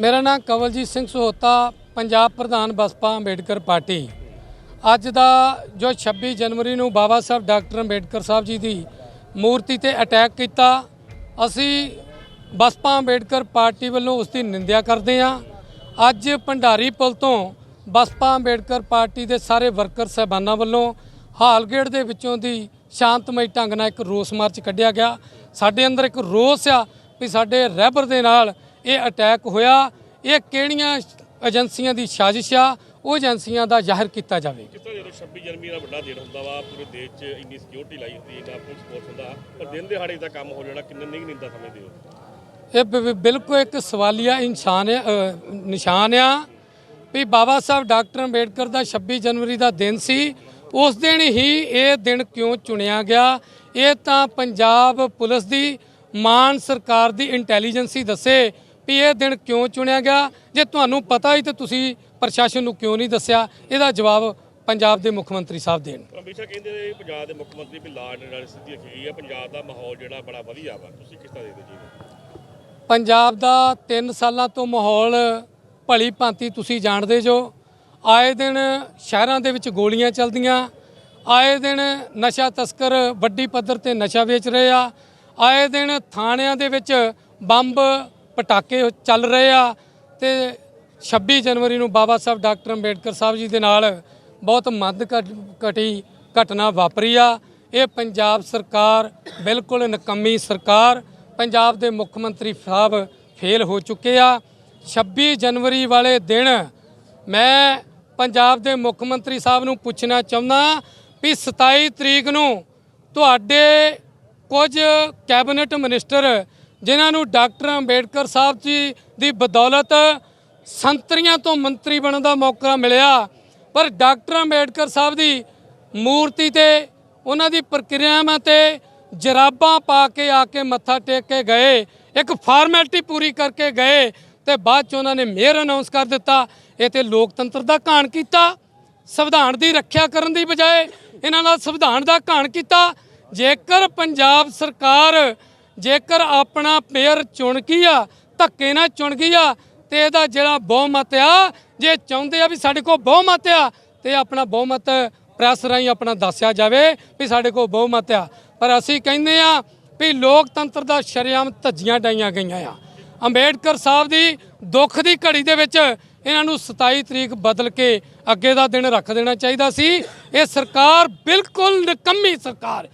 ਮੇਰਾ ਨਾਮ ਕਵਲਜੀਤ ਸਿੰਘ ਸਹੋਤਾ, ਪੰਜਾਬ ਪ੍ਰਧਾਨ ਬਸਪਾ ਅੰਬੇਡਕਰ ਪਾਰਟੀ। ਅੱਜ ਦਾ ਜੋ 26 ਜਨਵਰੀ ਨੂੰ ਬਾਬਾ ਸਾਹਿਬ ਡਾਕਟਰ ਅੰਬੇਡਕਰ ਸਾਹਿਬ ਜੀ ਦੀ ਮੂਰਤੀ ਤੇ ਅਟੈਕ ਕੀਤਾ, ਅਸੀਂ ਬਸਪਾ ਅੰਬੇਡਕਰ ਪਾਰਟੀ ਵੱਲੋਂ ਉਸ ਦੀ ਨਿੰਦਿਆ ਕਰਦੇ ਹਾਂ। ਅੱਜ ਭੰਡਾਰੀ ਪੁਲ ਤੋਂ ਬਸਪਾ ਅੰਬੇਡਕਰ ਪਾਰਟੀ ਦੇ ਸਾਰੇ ਵਰਕਰ ਸਹਿਬਾਨਾਂ ਵੱਲੋਂ ਹਾਲਗੇਟ ਦੇ ਵਿੱਚੋਂ ਦੀ ਸ਼ਾਂਤਮਈ ਢੰਗ ਨਾਲ ਇੱਕ ਰੋਸ ਮਾਰਚ ਕੱਢਿਆ ਗਿਆ। ਸਾਡੇ ਅੰਦਰ ਇੱਕ ਰੋਸ ਆ ਵੀ ਸਾਡੇ ਰਹਿਬਰ ਦੇ ਨਾਲ ਇਹ ਅਟੈਕ ਹੋਇਆ। ਇਹ ਕਿਹੜੀਆਂ ਏਜੰਸੀਆਂ ਦੀ ਸਾਜ਼ਿਸ਼ ਆ? ਉਹ ਏਜੰਸੀਆਂ ਦਾ ਜ਼ਾਹਿਰ ਕੀਤਾ ਜਾਵੇ। ਕਿਸ ਤਰ੍ਹਾਂ ਜਦੋਂ 26 ਜਨਵਰੀ ਦਾ ਵੱਡਾ ਦਿਨ ਹੁੰਦਾ ਵਾ ਪੂਰੇ ਦੇਸ਼ 'ਚ ਇੰਨੀ ਸਿਕਿਉਰਿਟੀ ਲਾਈ ਹੁੰਦੀ ਹੈ ਇੰਨਾ ਪੁਲਿਸ ਫੋਰਸ ਹੁੰਦਾ। ਪਰ ਦਿਨ ਦਿਹਾੜੇ ਦਾ ਕੰਮ ਹੋ ਜਾਣਾ ਕਿੰਨੇ ਨਹੀਂ ਨਿੰਦਾ ਸਮਝਦੇ ਹੋ? ਇਹ ਬਿਲਕੁਲ ਇੱਕ ਸਵਾਲੀਆ ਇਨਸਾਨ ਨਿਸ਼ਾਨ ਆ। ਵੀ ਬਾਬਾ ਸਾਹਿਬ ਡਾਕਟਰ ਅੰਬੇਡਕਰ ਦਾ 26 ਜਨਵਰੀ ਦਾ ਦਿਨ ਸੀ। ਉਸ ਦਿਨ ਹੀ ਇਹ ਦਿਨ ਕਿਉਂ ਚੁਣਿਆ ਗਿਆ? ਇਹ ਤਾਂ ਪੰਜਾਬ ਪੁਲਿਸ ਦੀ ਮਾਨ ਸਰਕਾਰ ਦੀ ਇੰਟੈਲੀਜੈਂਸੀ ਦੱਸੇ। ਵੀ ਇਹ ਦਿਨ ਕਿਉਂ ਚੁਣਿਆ ਗਿਆ? ਜੇ ਤੁਹਾਨੂੰ ਪਤਾ ਹੀ ਤਾਂ ਤੁਸੀਂ ਪ੍ਰਸ਼ਾਸਨ ਨੂੰ ਕਿਉਂ ਨਹੀਂ ਦੱਸਿਆ? ਇਹਦਾ ਜਵਾਬ ਪੰਜਾਬ ਦੇ ਮੁੱਖ ਮੰਤਰੀ ਸਾਹਿਬ ਦੇਣ। ਹਮੇਸ਼ਾ ਕਹਿੰਦੇ ਰਹੇ ਪੰਜਾਬ ਦੇ ਮੁੱਖ ਮੰਤਰੀ ਵੀ ਐਂਡ ਆਰਡਰ ਸਥਿਤੀ ਰੱਖੀ ਗਈ ਹੈ ਪੰਜਾਬ ਦਾ ਮਾਹੌਲ ਜਿਹੜਾ ਬੜਾ ਵਧੀਆ ਵਾ। ਤੁਸੀਂ ਕਿਸ ਤਰ੍ਹਾਂ ਦੇਖਦੇ ਜੀ? ਪੰਜਾਬ ਦਾ 3 ਸਾਲਾਂ ਤੋਂ ਮਾਹੌਲ ਭਲੀ ਭਾਂਤੀ ਤੁਸੀਂ ਜਾਣਦੇ ਜੋ। ਆਏ ਦਿਨ ਸ਼ਹਿਰਾਂ ਦੇ ਵਿੱਚ ਗੋਲੀਆਂ ਚੱਲਦੀਆਂ। ਆਏ ਦਿਨ ਨਸ਼ਾ ਤਸਕਰ ਵੱਡੀ ਪੱਧਰ ਤੇ ਨਸ਼ਾ ਵੇਚ ਰਹੇ ਆ। ਆਏ ਦਿਨ ਥਾਣਿਆਂ ਦੇ ਵਿੱਚ ਬੰਬ ਪਟਾਕੇ ਚੱਲ ਰਹੇ ਆ ਤੇ 26 ਜਨਵਰੀ ਨੂੰ ਬਾਬਾ ਸਾਹਿਬ ਡਾਕਟਰ ਅੰਬੇਡਕਰ ਸਾਹਿਬ ਜੀ ਦੇ ਨਾਲ ਬਹੁਤ ਮੱਧ ਘਟੀ ਘਟਨਾ ਵਾਪਰੀ ਆ। ਇਹ ਪੰਜਾਬ ਸਰਕਾਰ ਬਿਲਕੁਲ ਨਕੰਮੀ ਸਰਕਾਰ, ਪੰਜਾਬ ਦੇ ਮੁੱਖ ਮੰਤਰੀ ਸਾਹਿਬ ਫੇਲ ਹੋ ਚੁੱਕੇ ਆ। 26 ਜਨਵਰੀ ਵਾਲੇ ਦਿਨ ਮੈਂ ਪੰਜਾਬ ਦੇ ਮੁੱਖ ਮੰਤਰੀ ਸਾਹਿਬ ਨੂੰ ਪੁੱਛਣਾ ਚਾਹੁੰਦਾ ਵੀ 27 ਤਰੀਕ ਨੂੰ ਤੁਹਾਡੇ ਕੁਝ ਕੈਬਨਿਟ ਮਿਨਿਸਟਰ ਜਿਨ੍ਹਾਂ ਨੂੰ ਡਾਕਟਰ ਅੰਬੇਡਕਰ ਸਾਹਿਬ ਜੀ ਦੀ ਬਦੌਲਤ ਸੰਤਰੀਆਂ ਤੋਂ ਮੰਤਰੀ ਬਣਨ ਦਾ ਮੌਕਾ ਮਿਲਿਆ। ਪਰ ਡਾਕਟਰ ਅੰਬੇਡਕਰ ਸਾਹਿਬ ਦੀ ਮੂਰਤੀ ਤੇ ਉਹਨਾਂ ਦੀ ਪ੍ਰਕਿਰਿਆਵਾਂ ਤੇ ਜਰਾਬਾਂ ਪਾ ਕੇ ਆ ਕੇ ਮੱਥਾ ਟੇਕ ਕੇ ਗਏ, ਇੱਕ ਫਾਰਮੈਲਿਟੀ ਪੂਰੀ ਕਰਕੇ ਗਏ ਤੇ ਬਾਅਦ ਚ ਉਹਨਾਂ ਨੇ ਮੇਅਰ ਅਨਾਉਂਸ ਕਰ ਦਿੱਤਾ। ਇਹ ਤੇ ਲੋਕਤੰਤਰ ਦਾ ਘਾਣ ਕੀਤਾ, ਸੰਵਿਧਾਨ ਦੀ ਰੱਖਿਆ ਕਰਨ ਦੀ ਬਜਾਏ ਇਹਨਾਂ ਨਾਲ ਸੰਵਿਧਾਨ ਦਾ ਘਾਣ ਕੀਤਾ। ਜੇਕਰ ਪੰਜਾਬ ਸਰਕਾਰ ਜੇਕਰ ਆਪਣਾ ਪੇਅਰ ਚੁਣ ਗਈ ਆ, ਧੱਕੇ ਨਾਲ ਚੁਣ ਗਈ ਆ, ਤੇ ਇਹਦਾ ਜਿਹੜਾ ਬਹੁਮਤ ਆ, ਜੇ ਚਾਹੁੰਦੇ ਆ ਵੀ ਸਾਡੇ ਕੋਲ ਬਹੁਮਤ ਆ, ਤੇ ਆਪਣਾ ਬਹੁਮਤ ਪ੍ਰੈਸ ਰਾਹੀਂ ਆਪਣਾ ਦੱਸਿਆ ਜਾਵੇ ਵੀ ਸਾਡੇ ਕੋਲ ਬਹੁਮਤ ਆ। ਪਰ ਅਸੀਂ ਕਹਿੰਦੇ ਆ ਵੀ ਲੋਕਤੰਤਰ ਦਾ ਸ਼ਰੇਆਮ ਧੱਜੀਆਂ ਡਾਈਆਂ ਗਈਆਂ ਆ। ਅੰਬੇਡਕਰ ਸਾਹਿਬ ਦੀ ਦੁੱਖ ਦੀ ਘੜੀ ਦੇ ਵਿੱਚ ਇਹਨਾਂ ਨੂੰ 27 ਤਰੀਕ ਬਦਲ ਕੇ ਅੱਗੇ ਦਾ ਦਿਨ ਰੱਖ ਦੇਣਾ ਚਾਹੀਦਾ ਸੀ। ਇਹ ਸਰਕਾਰ ਬਿਲਕੁਲ ਨਿਕੰਮੀ ਸਰਕਾਰ।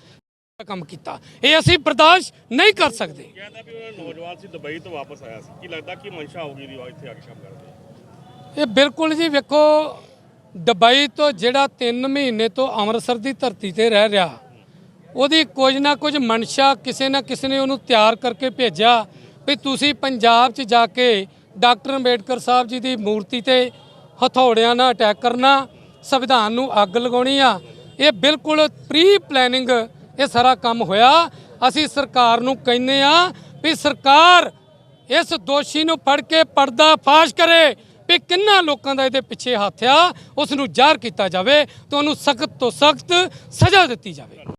ਕੰਮ ਕੀਤਾ। ਇਹ ਅਸੀਂ ਬਰਦਾਸ਼ਤ ਨਹੀਂ ਕਰ ਸਕਦੇ। ਕਹਿੰਦਾ ਵੀ ਉਹ ਨੌਜਵਾਨ ਸੀ ਦੁਬਈ ਤੋਂ ਵਾਪਸ ਆਇਆ ਸੀ। ਕੀ ਲੱਗਦਾ ਕਿ ਮਨਸ਼ਾ ਹੋਊਗੀ ਦੀ ਇੱਥੇ ਆ ਕੇ ਕੰਮ ਕਰਦੇ ਇਹ ਬਿਲਕੁਲ ਜੀ ਵੇਖੋ ਦੁਬਈ ਤੋਂ ਜਿਹੜਾ 3 ਮਹੀਨੇ ਤੋਂ ਅੰਮ੍ਰਿਤਸਰ ਦੀ ਧਰਤੀ ਤੇ ਰਹਿ ਰਿਹਾ ਉਹਦੀ ਕੁਝ ਨਾ ਕੁਝ ਮਨਸ਼ਾ ਕਿਸੇ ਨਾ ਕਿਸੇ ਨੇ ਉਹਨੂੰ ਤਿਆਰ ਕਰਕੇ ਭੇਜਿਆ ਵੀ ਤੁਸੀਂ ਪੰਜਾਬ 'ਚ ਜਾ ਕੇ ਡਾਕਟਰ ਅੰਬੇਡਕਰ ਸਾਹਿਬ ਜੀ ਦੀ ਮੂਰਤੀ ਤੇ ਹਥੌੜਿਆਂ ਨਾਲ ਅਟੈਕ ਕਰਨਾ ਸੰਵਿਧਾਨ ਨੂੰ ਅੱਗ ਲਗਾਉਣੀ ਆ ਇਹ ਬਿਲਕੁਲ ਪ੍ਰੀ ਪਲੈਨਿੰਗ ਇਹ ਸਾਰਾ ਕੰਮ ਹੋਇਆ। ਅਸੀਂ ਸਰਕਾਰ ਨੂੰ ਕਹਿੰਦੇ ਆ ਵੀ ਸਰਕਾਰ ਇਸ ਦੋਸ਼ੀ ਨੂੰ ਫੜ ਕੇ ਪਰਦਾ ਫਾਸ਼ ਕਰੇ ਵੀ ਕਿੰਨਾ ਲੋਕਾਂ ਦਾ ਇਹਦੇ ਪਿੱਛੇ ਹੱਥ ਆ ਉਸ ਨੂੰ ਜ਼ਾਹਰ ਕੀਤਾ ਜਾਵੇ ਤੇ ਉਹਨੂੰ ਸਖਤ ਤੋਂ ਸਖਤ ਸਜ਼ਾ ਦਿੱਤੀ ਜਾਵੇ।